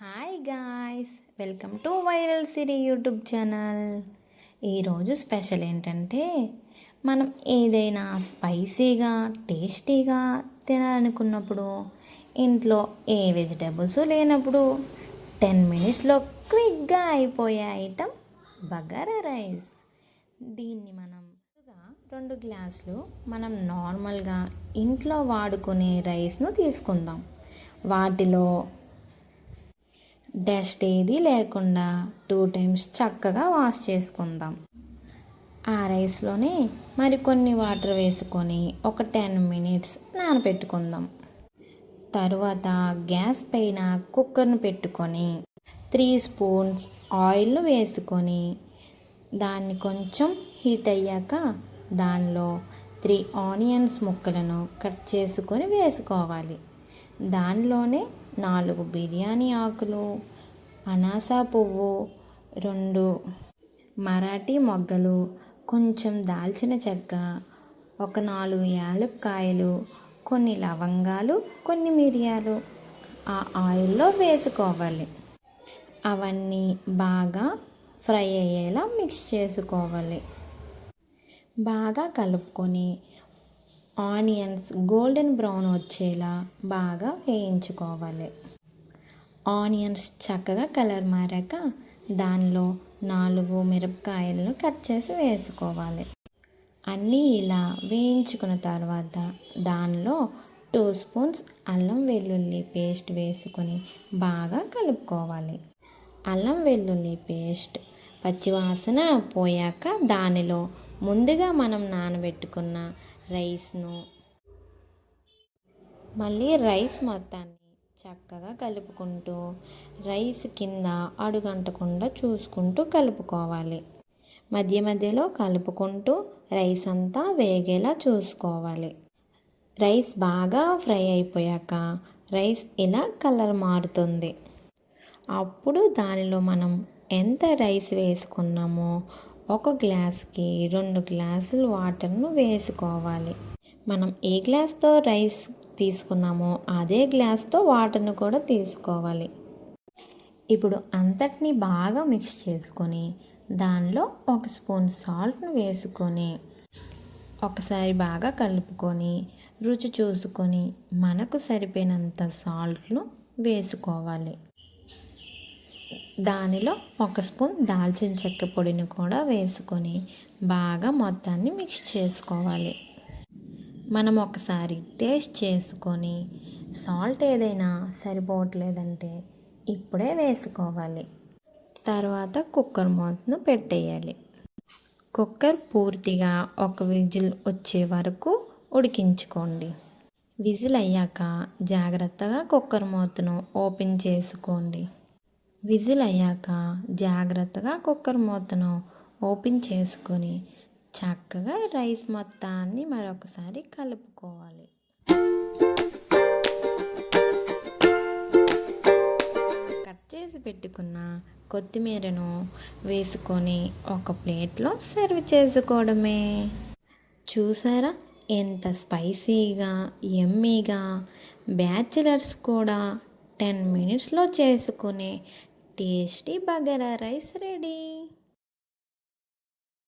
Hi guys welcome to viral Siri YouTube channel ఈరోజు special ఏంటంటే మనం ఏదైనా స్పైసీగా టేస్టీగా తినాలనుకున్నప్పుడు ఇంట్లో ఏ వెజిటేబుల్స్ లేనప్పుడు టెన్ మినిట్స్లో క్విక్గా అయిపోయే ఐటమ్ బగారా రైస్ దీన్ని మనం రెండు గ్లాసులు మనం నార్మల్గా ఇంట్లో వాడుకునే రైస్ను తీసుకుందాం. వాటిలో డస్ట్ ఏది లేకుండా టూ టైమ్స్ చక్కగా వాష్ చేసుకుందాం. ఆ రైస్లోనే మరికొన్ని వాటర్ వేసుకొని ఒక టెన్ మినిట్స్ నానబెట్టుకుందాం. తరువాత గ్యాస్ పైన కుక్కర్ను పెట్టుకొని త్రీ స్పూన్స్ ఆయిల్ వేసుకొని దాన్ని కొంచెం హీట్ అయ్యాక దానిలో త్రీ ఆనియన్స్ ముక్కలను కట్ చేసుకొని వేసుకోవాలి. దానిలోనే నాలుగు బిర్యానీ ఆకులు అనాస పువ్వు రెండు మరాఠీ మొగ్గలు కొంచెం దాల్చిన చెక్క ఒక నాలుగు యాలక్కాయలు కొన్ని లవంగాలు కొన్ని మిరియాలు. ఆ ఆయిల్లో వేసుకోవాలి. అవన్నీ బాగా ఫ్రై అయ్యేలా మిక్స్ చేసుకోవాలి. బాగా కలుపుకొని ఆనియన్స్ గోల్డెన్ బ్రౌన్ వచ్చేలా బాగా వేయించుకోవాలి. ఆనియన్స్ చక్కగా కలర్ మారాక దానిలో నాలుగు మిరపకాయలను కట్ చేసి వేసుకోవాలి. అన్నీ ఇలా వేయించుకున్న తర్వాత దానిలో టూ స్పూన్స్ అల్లం వెల్లుల్లి పేస్ట్ వేసుకొని బాగా కలుపుకోవాలి. అల్లం వెల్లుల్లి పేస్ట్ పచ్చివాసన పోయాక దానిలో ముందుగా మనం నానబెట్టుకున్న రైస్ను. మళ్ళీ రైస్ మొత్తాన్ని చక్కగా కలుపుకుంటూ రైస్ కింద అడుగంటకుండా చూసుకుంటూ కలుపుకోవాలి. మధ్య మధ్యలో కలుపుకుంటూ రైస్ అంతా వేగేలా చూసుకోవాలి. రైస్ బాగా ఫ్రై అయిపోయాక రైస్ ఇలా కలర్ మారుతుంది. అప్పుడు దానిలో మనం ఎంత రైస్ వేసుకున్నామో ఒక గ్లాస్కి రెండు గ్లాసులు వాటర్ను వేసుకోవాలి. మనం ఏ గ్లాస్తో రైస్ తీసుకున్నామో అదే గ్లాస్తో వాటర్ను కూడా తీసుకోవాలి. ఇప్పుడు అంతటిని బాగా మిక్స్ చేసుకొని దానిలో ఒక స్పూన్ సాల్ట్ను వేసుకొని ఒకసారి బాగా కలుపుకొని రుచి చూసుకొని మనకు సరిపోయినంత సాల్ట్ను వేసుకోవాలి. దానిలో ఒక స్పూన్ దాల్చిన చెక్క పొడిని కూడా వేసుకొని బాగా మొత్తాన్ని మిక్స్ చేసుకోవాలి. మనం ఒకసారి టేస్ట్ చేసుకొని సాల్ట్ ఏదైనా సరిపోవట్లేదంటే ఇప్పుడే వేసుకోవాలి. తర్వాత కుక్కర్ మూతను పెట్టేయాలి. కుక్కర్ పూర్తిగా ఒక విజిల్ వచ్చే వరకు ఉడికించుకోండి. విజిల్ అయ్యాక జాగ్రత్తగా కుక్కర్ మూతను ఓపెన్ చేసుకోండి. విజిల్ అయ్యాక జాగ్రత్తగా కుక్కర్ మూతను ఓపెన్ చేసుకొని చక్కగా రైస్ మొత్తాన్ని మరొకసారి కలుపుకోవాలి. కట్ చేసి పెట్టుకున్న కొత్తిమీరను వేసుకొని ఒక ప్లేట్లో సర్వ్ చేసుకోవడమే. చూసారా? ఎంత స్పైసీగా ఎమ్మీగా బ్యాచిలర్స్ కూడా టెన్ మినిట్స్లో చేసుకునే టేస్టీ బగారా రైస్ రెడీ.